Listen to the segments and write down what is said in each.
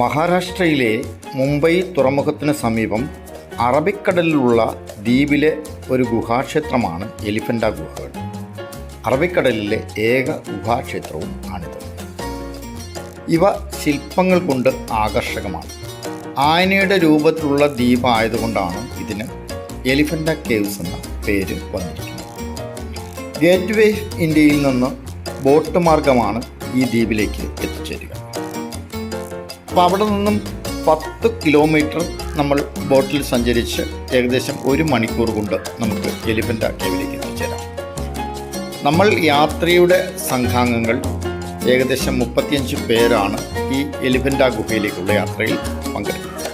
മഹാരാഷ്ട്രയിലെ മുംബൈ തുറമുഖത്തിന് സമീപം അറബിക്കടലിലുള്ള ദ്വീപിലെ ഒരു ഗുഹാക്ഷേത്രമാണ് എലിഫന്റ ഗുഹകൾ. അറബിക്കടലിലെ ഏക ഗുഹാക്ഷേത്രവും ആണിത്. ഇവ ശില്പങ്ങൾ കൊണ്ട് ആകർഷകമാണ്. ആനയുടെ രൂപത്തിലുള്ള ദ്വീപായതുകൊണ്ടാണ് ഇതിന് എലിഫന്റ കേവ്സ് എന്ന പേര് വന്നിരിക്കുന്നത്. ഗേറ്റ് വേ ഇന്ത്യയിൽ നിന്ന് ബോട്ട് മാർഗമാണ് ഈ ദ്വീപിലേക്ക് എത്തിച്ചേരുക. അപ്പോൾ അവിടെ നിന്നും പത്ത് കിലോമീറ്റർ നമ്മൾ ബോട്ടിൽ സഞ്ചരിച്ച് ഏകദേശം ഒരു മണിക്കൂർ കൊണ്ട് നമുക്ക് എലിഫന്റ കേവിലേക്ക് എത്തിച്ചേരാം. നമ്മൾ യാത്രയുടെ സംഘാംഗങ്ങൾ ഏകദേശം മുപ്പത്തിയഞ്ച് പേരാണ് ഈ എലിഫന്റ ഗുഹയിലേക്കുള്ള യാത്രയിൽ പങ്കെടുക്കുന്നത്.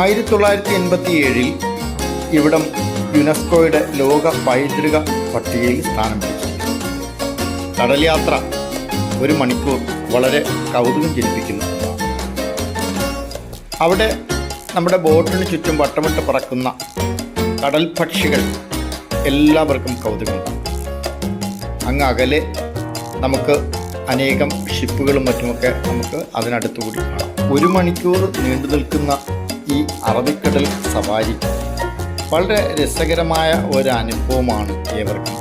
ആയിരത്തി തൊള്ളായിരത്തി എൺപത്തി ഏഴിൽ ഇവിടം യുനെസ്കോയുടെ ലോക പൈതൃക പട്ടികയിൽ സ്ഥാനം പിടിച്ചു. കടൽ യാത്ര ഒരു മണിക്കൂർ വളരെ കൗതുകം ജനിപ്പിക്കുന്നു. അവിടെ നമ്മുടെ ബോട്ടിന് ചുറ്റും വട്ടമിട്ട് പറക്കുന്ന കടൽ പക്ഷികൾ എല്ലാവർക്കും കൗതുകം. അങ്ങ് അകലെ നമുക്ക് അനേകം ഷിപ്പുകളും മറ്റുമൊക്കെ നമുക്ക് അതിനടുത്തുകൂടി കാണാം. ഒരു മണിക്കൂർ നീണ്ടു നിൽക്കുന്ന ഈ അറബിക്കടൽ സവാരി വളരെ രസകരമായ ഒരു അനുഭവമാണ് ഏവർക്കും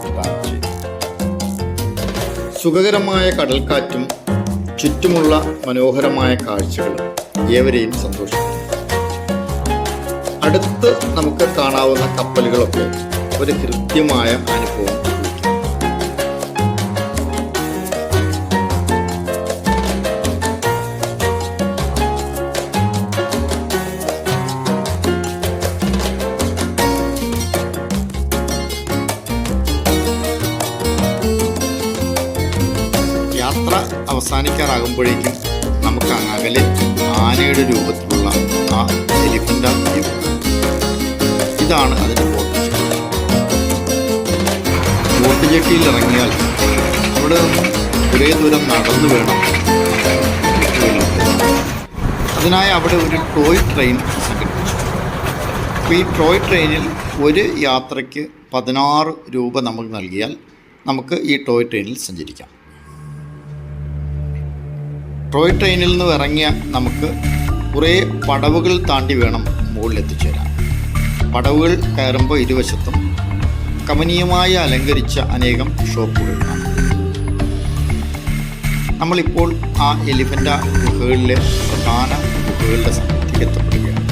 സുഖകരമായ കടൽക്കാറ്റും ചുറ്റുമുള്ള മനോഹരമായ കാഴ്ചകൾ ഏവരെയും സന്തോഷിക്കും അടുത്ത് നമുക്ക് കാണാവുന്ന കപ്പലുകളൊക്കെ ഒരു കൃത്യമായ അനുഭവം അവസാനിക്കാറാകുമ്പോഴേക്കും നമുക്ക് അകലെ ആനയുടെ രൂപത്തിലുള്ള ആ എലിഫന്റ ഇതാണ് അതിന്റെ ബോട്ട് ബോട്ട് ജെട്ടിയിൽ ഇറങ്ങിയാൽ അവിടെ കുറേ ദൂരം നടന്നു വേണം. അതിനായി അവിടെ ഒരു ടോയ് ട്രെയിൻ സംഘടിപ്പിച്ചു. അപ്പോൾ ഈ ടോയ് ട്രെയിനിൽ ഒരു യാത്രയ്ക്ക് പതിനാറ് രൂപ നമുക്ക് നൽകിയാൽ നമുക്ക് ഈ ടോയ് ട്രെയിനിൽ സഞ്ചരിക്കാം. ടോയ് ട്രെയിനിൽ നിന്ന് ഇറങ്ങിയ നമുക്ക് കുറേ പടവുകൾ താണ്ടി വേണം മുകളിൽ എത്തിച്ചേരാൻ. പടവുകൾ കയറുമ്പോൾ ഇരുവശത്തും കമനീയമായി അലങ്കരിച്ച അനേകം ഷോപ്പുകൾ കാണാം. നമ്മളിപ്പോൾ ആ എലിഫന്റ ഗുഹകളിലെ പ്രധാന ഗുഹകളുടെ സമയത്തേക്ക് എത്തപ്പെടുകയാണ്.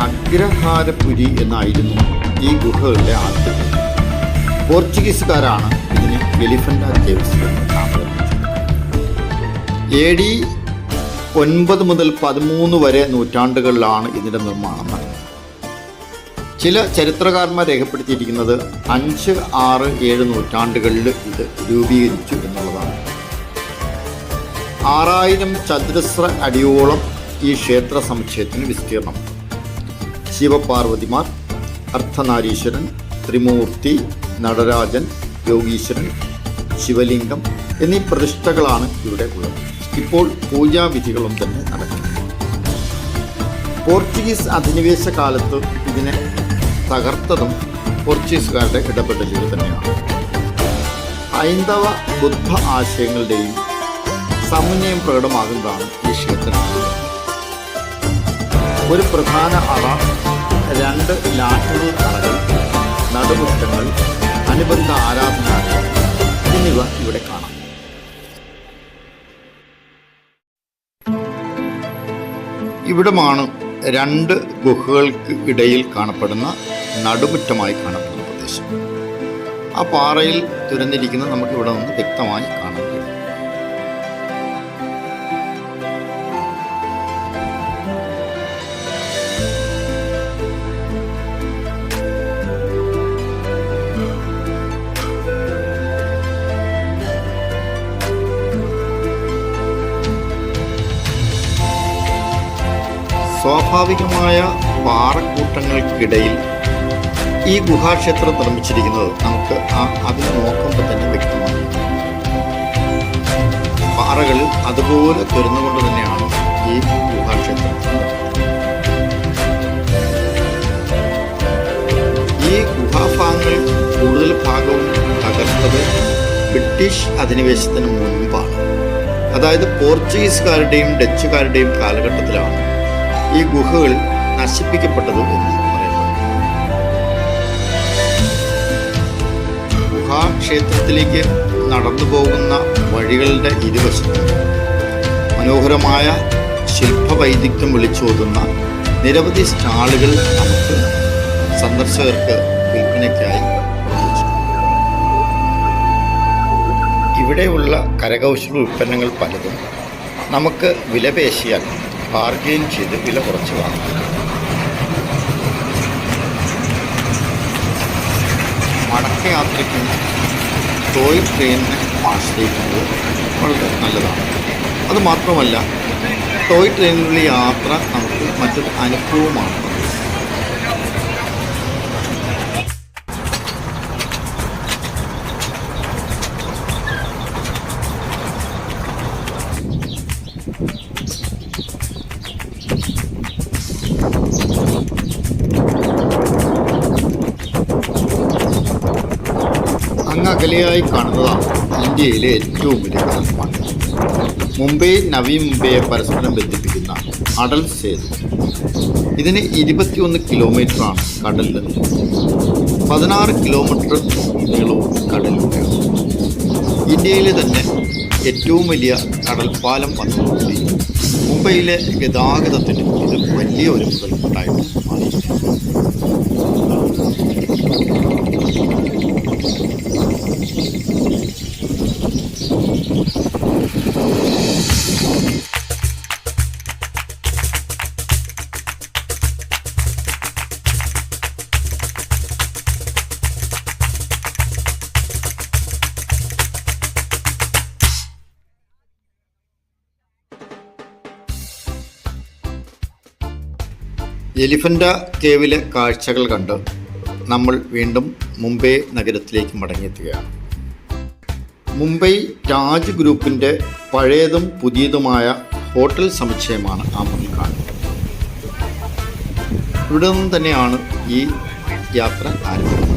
അഗ്രഹാരപുരി എന്നായിരുന്നു ഈ ഗുഹകളുടെ ആദ്യം. പോർച്ചുഗീസുകാരാണ് ഇതിന് എലിഫന്റ നാമകരണം എ ഡി ഒൻപത് മുതൽ പതിമൂന്ന് വരെ നൂറ്റാണ്ടുകളിലാണ് ഇതിന്റെ നിർമ്മാണം നടന്നത്. ചില ചരിത്രകാരന്മാർ രേഖപ്പെടുത്തിയിരിക്കുന്നത് അഞ്ച് ആറ് ഏഴ് നൂറ്റാണ്ടുകളിൽ ഇത് രൂപീകരിച്ചു എന്നുള്ളതാണ്. ആറായിരം ചതുരശ്ര അടിയോളം ഈ ക്ഷേത്ര സമുച്ചയത്തിന് വിസ്തീർണം. ശിവപാർവതിമാർ അർദ്ധനാരീശ്വരൻ ത്രിമൂർത്തി നടരാജൻ യോഗീശ്വരൻ ശിവലിംഗം എന്നീ പ്രതിഷ്ഠകളാണ് ഇവിടെ ഉള്ളത്. ഇപ്പോൾ പൂജാവിധികളും തന്നെ നടക്കുന്നു. പോർച്ചുഗീസ് അധിനിവേശ കാലത്ത് ഇതിനെ തകർത്തതും പോർച്ചുഗീസുകാരുടെ ഇടപെടലുകൾ തന്നെയാണ്. ഹൈന്ദവ ബുദ്ധ ആശയങ്ങളുടെയും സമന്വയം പ്രകടമാകുന്നതാണ് ക്ഷേത്രം ഒരു പ്രധാന അറ രണ്ട് ലാറ്റുകൾ അറകൾ നടുമുറ്റങ്ങൾ അനുബന്ധ ആരാധനകൾ എന്നിവ ഇവിടെ കാണാം. ഇവിടമാണ് രണ്ട് ഗുഹകൾക്ക് ഇടയിൽ കാണപ്പെടുന്ന നടുമുറ്റമായി കാണപ്പെടുന്ന പ്രദേശം. ആ പാറയിൽ തുരന്നിരിക്കുന്നത് നമുക്കിവിടെ നിന്ന് വ്യക്തമായി സ്വാഭാവികമായ പാറക്കൂട്ടങ്ങൾക്കിടയിൽ ഈ ഗുഹാക്ഷേത്രം നിർമ്മിച്ചിരിക്കുന്നത് നമുക്ക് ആ അതിനെ നോക്കുമ്പോൾ തന്നെ വ്യക്തമാണ് പാറകൾ അതുപോലെ തുരന്നുകൊണ്ട് തന്നെയാണ് ഈ ഗുഹാക്ഷേത്രം ഈ ഗുഹാഭാഗങ്ങൾ കൂടുതൽ ഭാഗവും തകർത്തത് ബ്രിട്ടീഷ് അധിനിവേശത്തിന് മുൻപാണ് അതായത് പോർച്ചുഗീസുകാരുടെയും ഡച്ചുകാരുടെയും കാലഘട്ടത്തിലാണ്. ഈ ഗുഹകൾ നശിപ്പിക്കപ്പെട്ടത് എന്ന് പറയുന്നു. നടന്നു പോകുന്ന വഴികളുടെ ഇരുവശത്തും മനോഹരമായ ശില്പവൈദഗ്ധ്യം വിളിച്ചോതുന്ന നിരവധി സ്റ്റാളുകൾ നമുക്ക് സന്ദർശകർക്ക് വിൽപ്പനയ്ക്കായി ഇവിടെയുള്ള കരകൗശല ഉൽപ്പന്നങ്ങൾ പലതും നമുക്ക് വിലപേശിയാൽ ബാർഗെയിൻ ചെയ്ത് വില കുറച്ച് വാങ്ങാം. മടക്കയാത്രയ്ക്കും ടോയ് ട്രെയിനിനെ ആശ്രയിക്കുന്നത് വളരെ നല്ലതാണ്. അത് മാത്രമല്ല ടോയ് ട്രെയിനിലുള്ള യാത്ര നമുക്ക് മറ്റൊരു അനുഭവമാണ്. അകലെയായി കാണുന്നതാണ് ഇന്ത്യയിലെ ഏറ്റവും വലിയ കടൽപ്പാട് മുംബൈ നവി മുംബൈയെ പരസ്പരം ബന്ധിപ്പിക്കുന്ന അടൽ സേതു. ഇതിന് ഇരുപത്തിയൊന്ന് കിലോമീറ്ററാണ് കടലിൽ പതിനാറ് കിലോമീറ്റർ നീളവും കടലിലൂടെയാണ് ഇന്ത്യയിലെ തന്നെ ഏറ്റവും വലിയ കടൽപ്പാലം വന്നതോടുകൂടി മുംബൈയിലെ ഗതാഗതത്തിന് ഇത് വലിയ ഒരു മുതൽക്കൂട്ടായിട്ട് എലിഫന്റ കേവിലെ കാഴ്ചകൾ കണ്ട് നമ്മൾ വീണ്ടും മുംബൈ നഗരത്തിലേക്ക് മടങ്ങിയെത്തുകയാണ്. മുംബൈ രാജ് ഗ്രൂപ്പിന്റെ പഴയതും പുതിയതുമായ ഹോട്ടൽ സമുച്ചയമാണ് മുന്നിൽ കാണുന്നത്. ഇവിടെ നിന്ന് തന്നെയാണ് ഈ യാത്ര ആരംഭിക്കുന്നത്.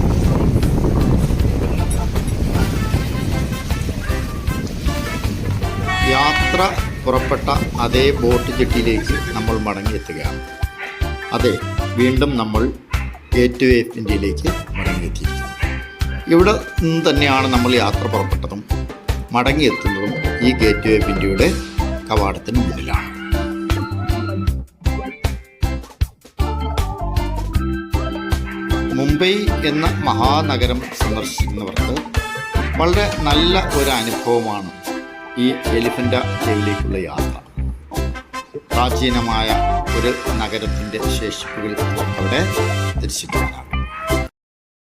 യാത്ര പുറപ്പെട്ട അതേ ബോട്ട് ജെട്ടിയിലേക്ക് നമ്മൾ മടങ്ങിയെത്തുകയാണ്. അതെ വീണ്ടും നമ്മൾ ഗേറ്റ് വേ ഓഫ് ഇന്ത്യയിലേക്ക് മടങ്ങിയെത്തിയിരിക്കുന്നു. ഇവിടെ നിന്ന് തന്നെയാണ് നമ്മൾ യാത്ര പുറപ്പെട്ടതും മടങ്ങിയെത്തുന്നതും ഈ ഗേറ്റ് വേ ഓഫ് ഇന്ത്യയുടെ കവാടത്തിന് മുന്നിലാണ്. മുംബൈ എന്ന മഹാനഗരം സന്ദർശിക്കുന്നവർക്ക് വളരെ നല്ല ഒരു അനുഭവമാണ് ഈ എലിഫന്റ ജയിലേക്കുള്ള യാത്ര. പ്രാചീനമായ ഒരു നഗരത്തിന്റെ ശേഷിപ്പുകൾ അവിടെ ദർശിക്കുന്നതാണ്